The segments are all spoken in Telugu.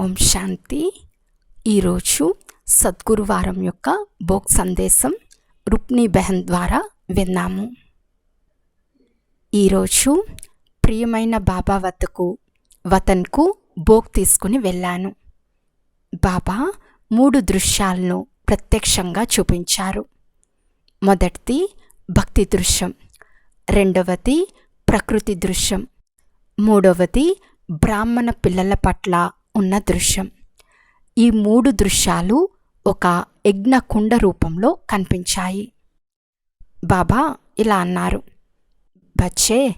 ఓం శాంతి. ఈరోజు సద్గురువారం యొక్క బోక్ సందేశం రుక్ని బెహన్ ద్వారా విన్నాము. ఈరోజు ప్రియమైన బాబా వద్దకు వతన్కు బోక్ తీసుకుని వెళ్ళాను. బాబా మూడు దృశ్యాలను ప్రత్యక్షంగా చూపించారు. మొదటిది భక్తి దృశ్యం రెండవది ప్రకృతి దృశ్యం మూడవది బ్రాహ్మణ పిల్లల పట్ల ఉన్న దృశ్యం. ఈ మూడు దృశ్యాలు ఒక యజ్ఞ కుండ రూపంలో కనిపించాయి. బాబా ఇలా అన్నారు బచ్చే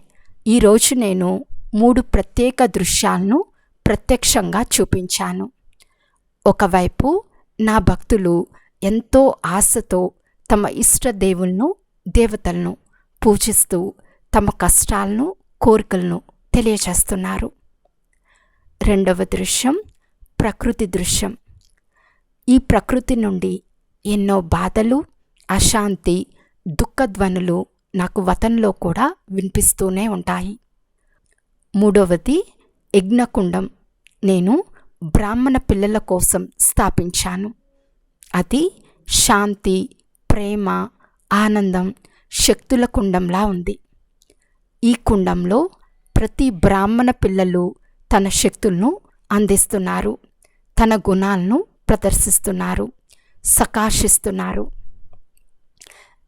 ఈరోజు నేను మూడు ప్రత్యేక దృశ్యాలను ప్రత్యక్షంగా చూపించాను. ఒకవైపు నా భక్తులు ఎంతో ఆశతో తమ ఇష్ట దేవులను దేవతలను పూజిస్తూ తమ కష్టాలను కోరికలను తెలియజేస్తున్నారు. రెండవ దృశ్యం ప్రకృతి దృశ్యం. ఈ ప్రకృతి నుండి ఎన్నో బాధలు అశాంతి దుఃఖధ్వనులు నాకు వతంలో కూడా వినిపిస్తూనే ఉంటాయి. మూడవది యజ్ఞకుండం. నేను బ్రాహ్మణ పిల్లల కోసం స్థాపించాను. అది శాంతి ప్రేమ ఆనందం శక్తుల కుండంలా ఉంది. ఈ కుండంలో ప్రతి బ్రాహ్మణ పిల్లలు తన శక్తులను అందిస్తున్నారు. తన గుణాలను ప్రదర్శిస్తున్నారు. సకాశిస్తున్నారు.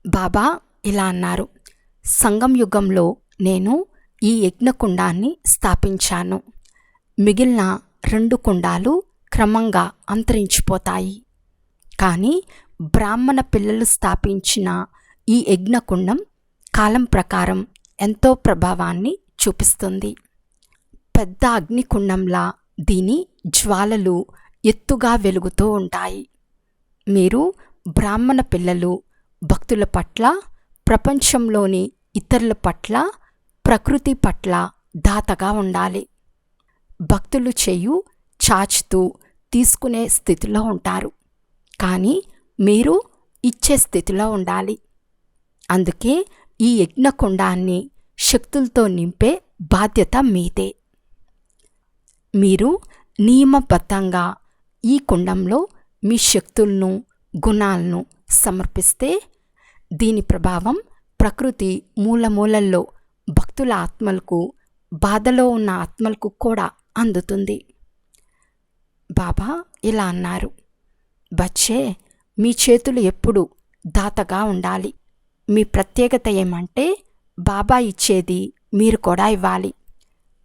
బాబా ఇలా అన్నారు. సంగం యుగంలో నేను ఈ యజ్ఞకుండాన్ని స్థాపించాను. మిగిలిన రెండు కుండాలు క్రమంగా అంతరించిపోతాయి. కానీ బ్రాహ్మణ పిల్లలు స్థాపించిన ఈ యజ్ఞకుండం కాలం ప్రకారం ఎంతో ప్రభావాన్ని చూపిస్తుంది. పెద్ద అగ్నికుండంలా దీని జ్వాలలు ఎత్తుగా వెలుగుతూ ఉంటాయి. మీరు బ్రాహ్మణ పిల్లలు భక్తుల పట్ల ప్రపంచంలోని ఇతరుల పట్ల ప్రకృతి పట్ల దాతగా ఉండాలి. భక్తులు చేయు చాచుతూ తీసుకునే స్థితిలో ఉంటారు. కానీ మీరు ఇచ్చే స్థితిలో ఉండాలి. అందుకే ఈ యజ్ఞకుండాన్ని శక్తులతో నింపే బాధ్యత మీదే. మీరు నియమబద్ధంగా ఈ కుండంలో మీ శక్తులను గుణాలను సమర్పిస్తే దీని ప్రభావం ప్రకృతి మూలమూలల్లో భక్తుల ఆత్మలకు బాధలో ఉన్న ఆత్మలకు కూడా అందుతుంది. బాబా ఇలా అన్నారు. బచ్చే మీ చేతులు ఎప్పుడు దాతగా ఉండాలి. మీ ప్రత్యేకత ఏమంటే బాబా ఇచ్చేది మీరు కూడా ఇవ్వాలి.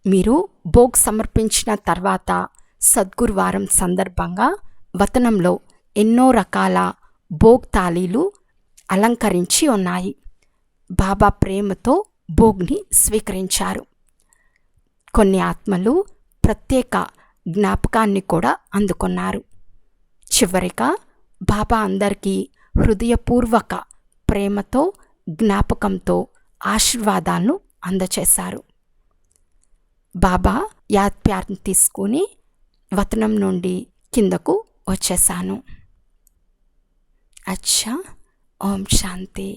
మీరు భోగ్ సమర్పించిన తర్వాత సద్గురువారం సందర్భంగా వతనంలో ఎన్నో రకాల భోగ్ తాళీలు అలంకరించి ఉన్నాయి. బాబా ప్రేమతో భోగ్ని స్వీకరించారు. కొన్ని ఆత్మలు ప్రత్యేక జ్ఞాపకాన్ని కూడా అందుకున్నారు. చివరిగా బాబా అందరికీ హృదయపూర్వక ప్రేమతో జ్ఞాపకంతో ఆశీర్వాదాలను అందచేశారు. బాబా యాత్ప్యార్ని తీసుకొని వతనం నుండి కిందకు వచ్చేసాను అచ్చా ఓం శాంతి.